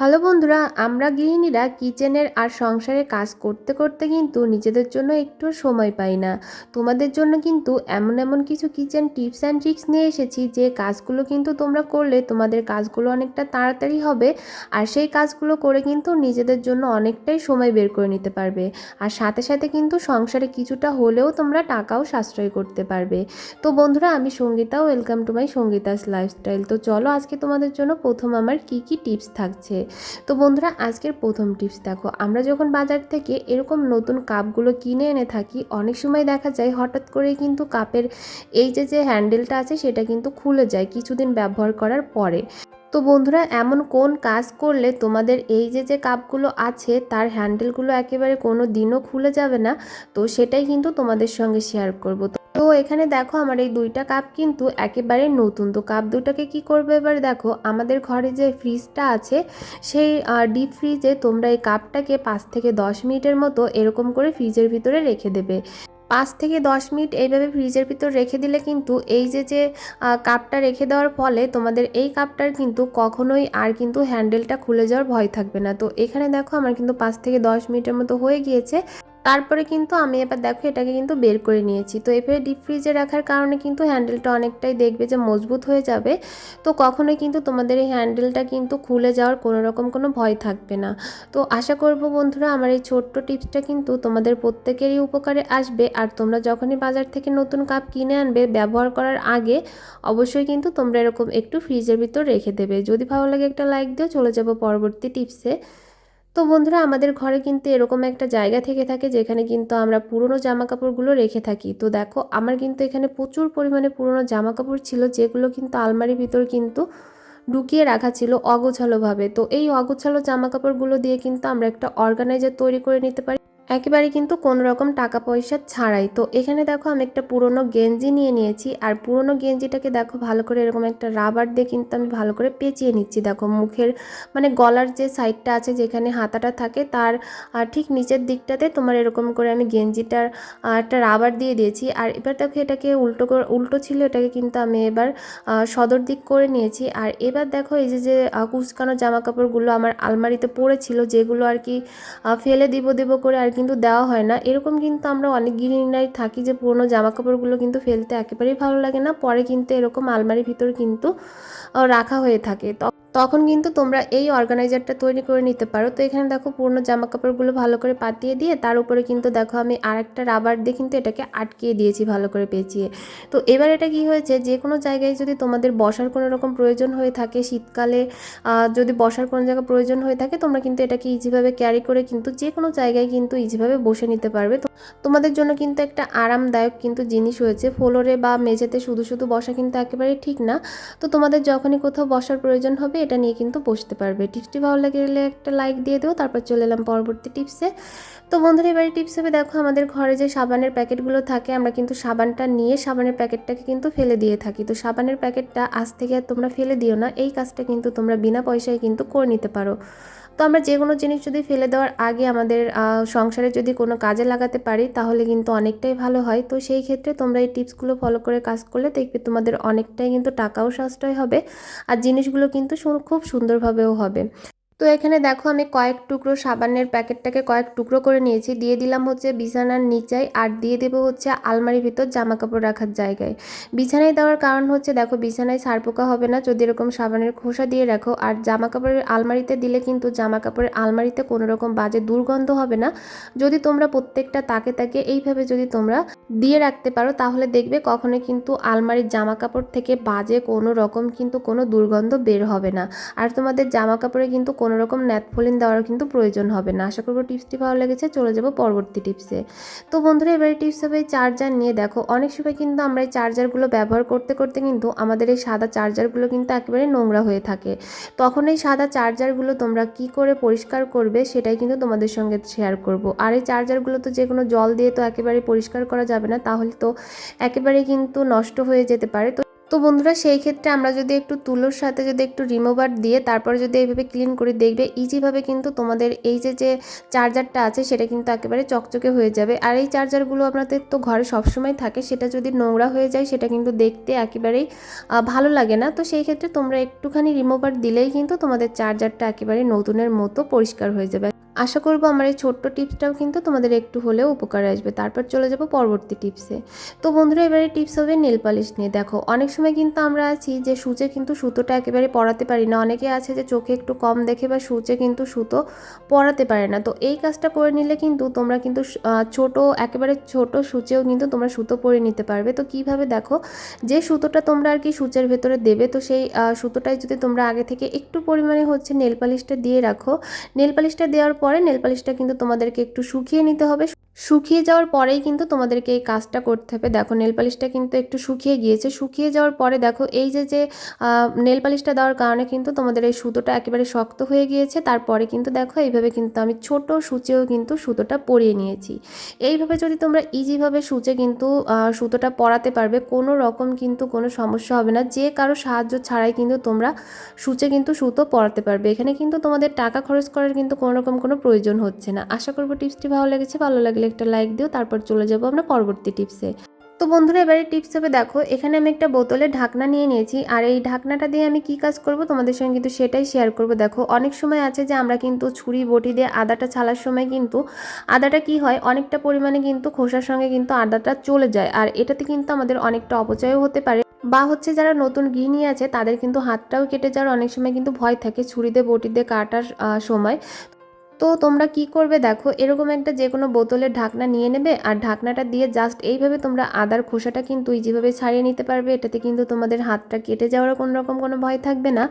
Hello বন্ধুরা, আমরা গৃহিণীরা কিচেনের আর সংসারে কাজ করতে করতে কিন্তু নিজেদের জন্য একটু সময় পাই না। তোমাদের জন্য কিন্তু এমন এমন কিছু কিচেন টিপস অ্যান্ড ট্রিক্স নিয়ে এসেছি, যে কাজগুলো কিন্তু তোমরা করলে তোমাদের কাজগুলো অনেকটা তাড়াতাড়ি হবে আর সেই কাজগুলো করে কিন্তু নিজেদের জন্য অনেকটাই সময় বের করে নিতে পারবে। আর সাথে সাথে কিন্তু সংসারে কিছুটা হলেও তোমরা টাকাও সাশ্রয় করতে পারবে। তো বন্ধুরা, আমি Sangeeta welcome to my Sangeeta's lifestyle তো চলো আজকে তোমাদের জন্য প্রথম আমার কি কি টিপস থাকছে। তো বন্ধুরা, আজকের প্রথম টিপস দেখো। আমরা যখন বাজার থেকে এরকম নতুন কাপগুলো কিনে এনে থাকি, অনেক সময় দেখা যায় হঠাৎ করেই কিন্তু কাপের এই যে যে হ্যান্ডেলটা আছে, সেটা কিন্তু খুলে যায় কিছুদিন ব্যবহার করার পরে। তো বন্ধুরা, এমন কোন কাজ করলে তোমাদের এই যে যে কাপগুলো আছে, তার হ্যান্ডেলগুলো একেবারে কোনো দিনও খুলে যাবে না? তো সেটাই কিন্তু তোমাদের সঙ্গে শেয়ার করব। তো এখানে দেখো আমার এই দুইটা কাপ কিন্তু একেবারে নতুন। তো কাপ দুটাকে কি করবে এবার দেখো, আমাদের ঘরে যে ফ্রিজটা আছে, সেই ডিপ ফ্রিজে তোমরা এই কাপটাকে পাঁচ থেকে দশ মিনিটের মতো এরকম করে ফ্রিজের ভিতরে রেখে দেবে। পাঁচ থেকে দশ মিনিট এইভাবে ফ্রিজের ভিতর রেখে দিলে কিন্তু এই যে যে কাপটা রেখে দেওয়ার ফলে তোমাদের এই কাপটার কিন্তু কখনোই আর কিন্তু হ্যান্ডেলটা খুলে যাওয়ার ভয় থাকবে না। তো এখানে দেখো আমার কিন্তু পাঁচ থেকে দশ মিনিটের মতো হয়ে গিয়েছে। তারপরে কিন্তু আমি এবার দেখো এটাকে কিন্তু বের করে নিয়েছি। তো এভাবে ডিপ ফ্রিজে রাখার কারণে কিন্তু হ্যান্ডেলটা অনেকটাই দেখবে যে মজবুত হয়ে যাবে। তো কখনোই কিন্তু তোমাদের এই হ্যান্ডেলটা কিন্তু খুলে যাওয়ার কোনো রকম কোনো ভয় থাকবে না। তো আশা করব বন্ধুরা আমার এই ছোট্ট টিপসটা কিন্তু তোমাদের প্রত্যেকেরই উপকারে আসবে। আর তোমরা যখনই বাজার থেকে নতুন কাপ কিনে আনবে ব্যবহার করার আগে অবশ্যই কিন্তু তোমরা এরকম একটু ফ্রিজের ভিতর রেখে দেবে। যদি ভালো লাগে একটা লাইক দিও, চলে যাব পরবর্তী টিপসে তো বন্ধুরা, আমাদের ঘরে কিন্তু এরকম একটা জায়গা থেকে থাকে যেখানে কিন্তু আমরা পুরনো জামা কাপড়গুলো রেখে থাকি। তো দেখো, আমার কিন্তু এখানে প্রচুর পরিমাণে পুরনো জামা কাপড় ছিল, যেগুলো কিন্তু আলমারির ভিতর কিন্তু ঢুকিয়ে রাখা ছিল অগোছালোভাবে। তো এই অগোছালো জামা কাপড়গুলো দিয়ে কিন্তু আমরা একটা অর্গানাইজার তৈরি করে নিতে পারি। একেবারে কিন্তু কোনো রকম টাকা পয়সা ছাড়াই। তো এখানে দেখো আমি একটা পুরনো গেঞ্জি নিয়ে নিয়েছি। আর পুরনো গেঞ্জিটাকে দেখো ভালো করে এরকম একটা রাবার দিয়ে কিন্তু আমি ভালো করে পেঁচিয়ে নিচ্ছি। দেখো মুখের মানে গলার যে সাইডটা আছে যেখানে হাতাটা থাকে তার ঠিক নিচের দিকটাতে তোমার এরকম করে আমি গেঞ্জিটার একটা রাবার দিয়ে দিয়েছি। আর এবার দেখো এটাকে উল্টো উল্টো ছিল এটাকে কিন্তু আমি এবার সদর দিক করে নিয়েছি। আর এবার দেখো এই যে যে কুচকানো জামা কাপড়গুলো আমার আলমারিতে পড়েছিল যেগুলো আর কি ফেলে দিব দিব করে আর কিন্তু দেওয়া হয় না। এরকম কিন্তু আমরা অনেক গৃহিণীরাই থাকি যে পুরনো জামা কাপড়গুলো কিন্তু ফেলতে একেবারেই ভালো লাগে না। পরে কিন্তু এরকম আলমারির ভিতর কিন্তু রাখা হয়ে থাকে। তখন কিন্তু তোমরা এই অর্গানাইজারটা তৈরি করে নিতে পারো। তো এখানে দেখো পুরনো জামা কাপড়গুলো ভালো করে পাতিয়ে দিয়ে তার উপরে কিন্তু দেখো আমি আরেকটা রাবার দিয়ে কিন্তু এটাকে আটকিয়ে দিয়েছি ভালো করে পেঁচিয়ে। তো এবার এটা কি হয়েছে? যে কোনো জায়গায় যদি তোমাদের বসার কোনো রকম প্রয়োজন হয়ে থাকে, শীতকালে যদি বসার কোনো জায়গায় প্রয়োজন হয়ে থাকে, তোমরা কিন্তু এটাকে ইজিভাবে ক্যারি করে কিন্তু যে কোনো জায়গায় কিন্তু ইজিভাবে বসে নিতে পারবে। তো তোমাদের জন্য কিন্তু একটা আরামদায়ক কিন্তু জিনিস হয়েছে। ফ্লোরে বা মেঝেতে শুধু শুধু বসা কিন্তু একেবারেই ঠিক না। তো তোমাদের যখনই কোথাও বসার প্রয়োজন হবে এটা নিয়ে কিন্তু বসতে পারবে। টিপসটি ভালো লাগলে একটা লাইক দিয়ে দেবো তারপর চলে এলাম পরবর্তী টিপসে। তো বন্ধুরা, এবারে টিপস হবে, দেখো আমাদের ঘরে যে সাবানের প্যাকেটগুলো থাকে, আমরা কিন্তু সাবানটা নিয়ে সাবানের প্যাকেটটাকে কিন্তু ফেলে দিয়ে থাকি। তো সাবানের প্যাকেটটা আজ থেকে আর তোমরা ফেলে দিও না, এই কাজটা কিন্তু তোমরা বিনা পয়সায় কিন্তু করে নিতে পারো। তো আমরা যে কোনো জিনিস যদি ফেলে দেওয়ার আগে আমাদের সংসারে যদি কোনো কাজে লাগাতে পারি, তাহলে কিন্তু অনেকটাই ভালো হয়। তো সেই ক্ষেত্রে তোমরা এই টিপসগুলো ফলো করে কাজ করলে দেখবে তোমাদের অনেকটাই কিন্তু টাকাও সাশ্রয় হবে, আর জিনিসগুলো কিন্তু খুব সুন্দরভাবেও হবে। তো এখানে দেখো আমি কয়েক টুকরো সাবানের প্যাকেটটাকে কয়েক টুকরো করে নিয়েছি। দিয়ে দিলাম হচ্ছে বিছানার নিচায় আর দিয়ে দেবো হচ্ছে আলমারির ভিতর জামা কাপড় রাখার জায়গায়। বিছানায় দেওয়ার কারণ হচ্ছে দেখো বিছানায় সারপোকা হবে না। যদি এরকম সাবানের খোসা দিয়ে রাখো আর জামা কাপড়ের আলমারিতে দিলে কিন্তু জামা কাপড়ের আলমারিতে কোনো রকম বাজে দুর্গন্ধ হবে না। যদি তোমরা প্রত্যেকটা তাকে তাকে এইভাবে যদি তোমরা দিয়ে রাখতে পারো তাহলে দেখবে কখনো কিন্তু আলমারির জামা কাপড় থেকে বাজে কোনো রকম কিন্তু কোনো দুর্গন্ধ বের হবে না। আর তোমাদের জামা কাপড়ে কিন্তু কোনো রকম ন্যাথফলিন দেওয়ার কিন্তু প্রয়োজন হবে না। আশা করব টিপসটি ভালো লেগেছে, চলে যাব পরবর্তী টিপসে তো বন্ধুরা, এবারে টিপস হবে চার্জার নিয়ে। দেখো, অনেক সময় কিন্তু আমরা এই চার্জারগুলো ব্যবহার করতে করতে কিন্তু আমাদের এই সাদা চার্জারগুলো কিন্তু একেবারে নোংরা হয়ে থাকে। তখন এই সাদা চার্জারগুলো তোমরা কি করে পরিষ্কার করবে সেটাই কিন্তু তোমাদের সঙ্গে শেয়ার করব। আর এই চার্জারগুলো তো যে কোনো জল দিয়ে তো একেবারে পরিষ্কার করা যাবে না, তাহলে তো একেবারে কিন্তু নষ্ট হয়ে যেতে পারে। তো তো বন্ধুরা, সেই ক্ষেত্রে আমরা যদি একটু তুলোর সাথে যদি একটু রিমুভার দিয়ে তারপরে যদি এইভাবে ক্লিন করে দেখবে ইজিভাবে কিন্তু তোমাদের এই যে যে চার্জারটা আছে সেটা কিন্তু একেবারে চকচকে হয়ে যাবে। আর এই চার্জারগুলো আপনাদের তো ঘরে সবসময় থাকে, সেটা যদি নোংরা হয়ে যায় সেটা কিন্তু দেখতে একেবারেই ভালো লাগে না। তো সেই ক্ষেত্রে তোমরা একটুখানি রিমুভার দিলেই কিন্তু তোমাদের চার্জারটা একেবারে নতুনের মতো পরিষ্কার হয়ে যাবে। আশা করব আমার এই ছোট্ট টিপসটাও কিন্তু তোমাদের একটু হলেও উপকারে আসবে। তারপর চলে যাব পরবর্তী টিপসে। তো বন্ধুরা, এবারে টিপস হবে নেল পালিশ নিয়ে। দেখো, অনেক সময় কিন্তু আমরা আছি যে সূচে কিন্তু সুতোটা একেবারে পরাতে পারি না। অনেকে আছে যে চোখে একটু কম দেখে বা সূচে কিন্তু সুতো পরাতে পারে না। তো এই কাজটা করে নিলে কিন্তু তোমরা কিন্তু ছোট, একেবারে ছোট সূচেও কিন্তু তোমরা সুতো পরে নিতে পারবে। তো কীভাবে দেখো, যে সুতোটা তোমরা আর কি সূচের ভেতরে দেবে, তো সেই সুতোটাই যদি তোমরা আগে থেকে একটু পরিমাণে হচ্ছে নেল পালিশটা দিয়ে রাখো। নেল পালিশটা দেওয়ার পরে নেল পালিশটা কিন্তু তোমাদেরকে একটু শুকিয়ে নিতে হবে। শুকিয়ে যাওয়ার পরেই কিন্তু তোমাদেরকে এই কাজটা করতে হবে। দেখো নেল পালিশটা কিন্তু একটু শুকিয়ে গিয়েছে। শুকিয়ে যাওয়ার পরে দেখো, এই যে যে নেল পালিশটা দেওয়ার কারণে কিন্তু তোমাদের এই সুতোটা একেবারে শক্ত হয়ে গিয়েছে। তারপরে কিন্তু দেখো, এইভাবে কিন্তু আমি ছোট সূচেও কিন্তু সুতোটা পরিয়ে নিয়েছি। এইভাবে যদি তোমরা ইজিভাবে সূচে কিন্তু সুতোটা পরাতে পারবে, কোনো রকম কিন্তু কোনো সমস্যা হবে না। যে কারও সাহায্য ছাড়াই কিন্তু তোমরা সূচে কিন্তু সুতো পরাতে পারবে। এখানে কিন্তু তোমাদের টাকা খরচ করার কিন্তু কোনো রকম কোনো প্রয়োজন হচ্ছে না। আশা করব টিপসটি ভালো লেগেছে। ভালো লাগলে একটা লাইক দিও, তারপর চলে যাব আমরা পরবর্তী টিপসে তো বন্ধুরা, এবারে টিপস হবে দেখো, এখানে আমি একটা বোতলে ঢাকনা নিয়ে নিয়েছি, আর এই ঢাকনাটা দিয়ে আমি কি কাজ করব তোমাদের সঙ্গে কিন্তু সেটাই শেয়ার করব। দেখো, অনেক সময় আছে যে আমরা কিন্তু ছুরি, বটি দিয়ে আদাটা ছালার সময় কিন্তু আদাটা কি হয়, অনেকটা পরিমাণে কিন্তু খোসার সঙ্গে কিন্তু আদাটা চলে যায়, আর এটাতে কিন্তু আমাদের অনেকটা অপচয়ও হতে পারে। বা হচ্ছে যারা নতুন গৃহিণী আছে, তাদের কিন্তু হাতটাও কেটে যাওয়ার অনেক সময় কিন্তু ভয় থাকে ছুরিতে বটিতে কাটার সময়। তো তোমরা কি করবে? দেখো, এরকম একটা যে কোনো বোতলের ঢাকনা নিয়ে নেবে আর ঢাকনাটা দিয়ে জাস্ট এইভাবে তোমরা আদার খোসাটা কিন্তু যেভাবে ছাড়িয়ে নিতে পারবে। এটাতে কিন্তু তোমাদের হাতটা কেটে যাওয়ার কোনো রকম কোনো ভয় থাকবে না।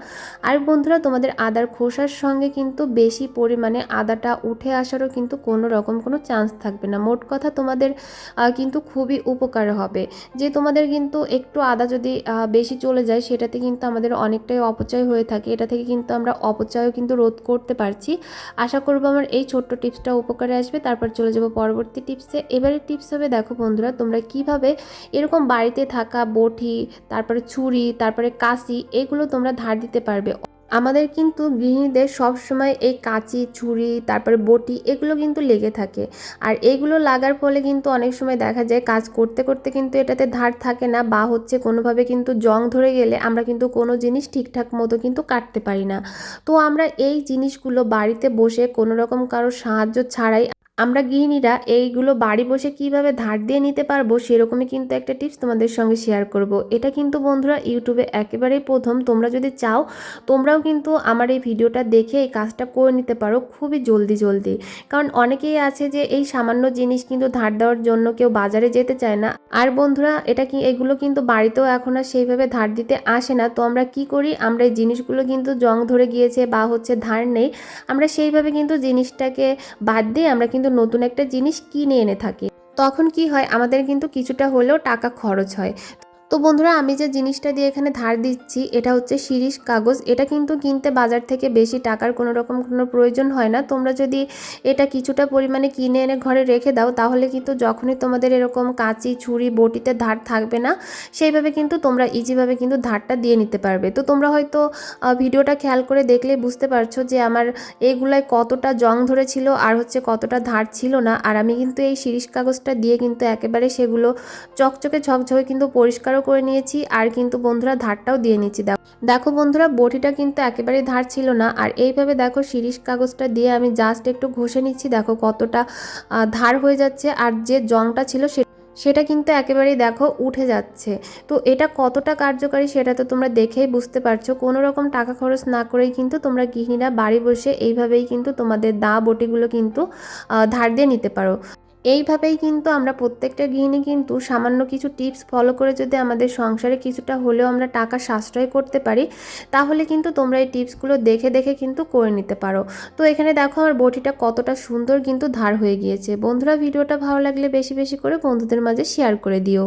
আর বন্ধুরা, তোমাদের আদার খোসার সঙ্গে কিন্তু বেশি পরিমাণে আদাটা উঠে আসারও কিন্তু কোনো রকম কোনো চান্স থাকবে না। মোট কথা তোমাদের কিন্তু খুবই উপকার হবে। যে তোমাদের কিন্তু একটু আদা যদি বেশি চলে যায়, সেটাতে কিন্তু আমাদের অনেকটাই অপচয় হয়ে থাকে। এটা থেকে কিন্তু আমরা অপচয়ও কিন্তু রোধ করতে পারছি। আশা করব আমার এই ছোট্ট টিপসটা উপকারে আসবে, তারপর চলে যাব পরবর্তী টিপসে। এবারে টিপস হবে, দেখো বন্ধুরা, তোমরা কীভাবে এরকম বাড়িতে থাকা, বটি, তারপরে ছুরি, তারপরে কাশি, এগুলো তোমরা ধার দিতে পারবে। আমাদের কিন্তু গৃহিণীদের সবসময় এই কাঁচি, ছুরি, তারপরে বটি এগুলো কিন্তু লেগে থাকে। আর এগুলো লাগার ফলে কিন্তু অনেক সময় দেখা যায় কাজ করতে করতে কিন্তু এটাতে ধার থাকে না বা হচ্ছে কোনোভাবে কিন্তু জং ধরে গেলে আমরা কিন্তু কোনো জিনিস ঠিকঠাক মতো কিন্তু কাটতে পারি না। তো আমরা এই জিনিসগুলো বাড়িতে বসে কোনো রকম কারও সাহায্য ছাড়াই আমরা গৃহিণীরা এইগুলো বাড়ি বসে কীভাবে ধার দিয়ে নিতে পারব সেরকমই কিন্তু একটা টিপস তোমাদের সঙ্গে শেয়ার করব। এটা কিন্তু বন্ধুরা ইউটিউবে একেবারেই প্রথম। তোমরা যদি চাও, তোমরাও কিন্তু আমার এই ভিডিওটা দেখে এই কাজটা করে নিতে পারো খুবই জলদি জলদি। কারণ অনেকেই আছে যে এই সামান্য জিনিস কিন্তু ধার দেওয়ার জন্য কেউ বাজারে যেতে চায় না। আর বন্ধুরা, এটা কি, এগুলো কিন্তু বাড়িতেও এখন আর সেইভাবে ধার দিতে আসে না। তো আমরা কি করি, আমরা এই জিনিসগুলো কিন্তু জং ধরে গিয়েছে বা হচ্ছে ধার নেই, আমরা সেইভাবে কিন্তু জিনিসটাকে বাদ দিয়ে আমরা কিন্তু নতুন একটা জিনিস কিনে এনে থাকে। তখন কি হয়, আমাদের কিন্তু কিছুটা হলেও টাকা খরচ হয়। তো বন্ধুরা, আমি যে জিনিসটা দিয়ে এখানে ধার দিচ্ছি, এটা হচ্ছে শিরিষ কাগজ। এটা কিন্তু কিনতে বাজার থেকে বেশি টাকার কোনো রকম কোনো প্রয়োজন হয় না। তোমরা যদি এটা কিছুটা পরিমাণে কিনে এনে ঘরে রেখে দাও, তাহলে কিন্তু যখনই তোমাদের এরকম কাঁচি, ছুরি, বটিতে ধার থাকবে না, সেইভাবে কিন্তু তোমরা ইজিভাবে কিন্তু ধারটা দিয়ে নিতে পারবে। তো তোমরা হয়তো ভিডিওটা খেয়াল করে দেখলে বুঝতে পারছ যে আমার এইগুলায় কতটা জং ধরেছিল আর হচ্ছে কতটা ধার ছিল না। আর আমি কিন্তু এই শিরিষ কাগজটা দিয়ে কিন্তু একেবারে সেগুলো চকচকে, ঝকঝকে কিন্তু পরিষ্কারও করে নিয়েছি আর কিন্তু বন্ধুরা ধারটাও দিয়ে নিচ্ছি, দেখো। দেখো বন্ধুরা, বটিটা কিন্তু একেবারে ধার ছিল না। আর এইভাবে দেখো শিরিষ কাগজটা দিয়ে আমি জাস্ট একটু ঘষে নিচ্ছি, দেখো কতটা ধার হয়ে যাচ্ছে আর যে জংটা ছিল সে, সেটা কিন্তু একেবারেই দেখো উঠে যাচ্ছে। তো এটা কতটা কার্যকারী সেটা তো তোমরা দেখেই বুঝতে পারছ। কোনো রকম টাকা খরচ না করেই কিন্তু তোমরা গৃহিণীরা বাড়ি বসে এইভাবেই কিন্তু তোমাদের দা বটিগুলো কিন্তু ধার দিয়ে নিতে পারো। এইভাবেই কিন্তু আমরা প্রত্যেকটা গৃহিণী কিন্তু সামান্য কিছু টিপস ফলো করে যদি আমাদের সংসারে কিছুটা হলেও আমরা টাকা সাশ্রয় করতে পারি, তাহলে কিন্তু তোমরা এই টিপসগুলো দেখে দেখে কিন্তু করে নিতে পারো। তো এখানে দেখো আমার বটিটা কতটা সুন্দর কিন্তু ধার হয়ে গিয়েছে। বন্ধুরা, ভিডিওটা ভালো লাগলে বেশি বেশি করে বন্ধুদের মাঝে শেয়ার করে দিও।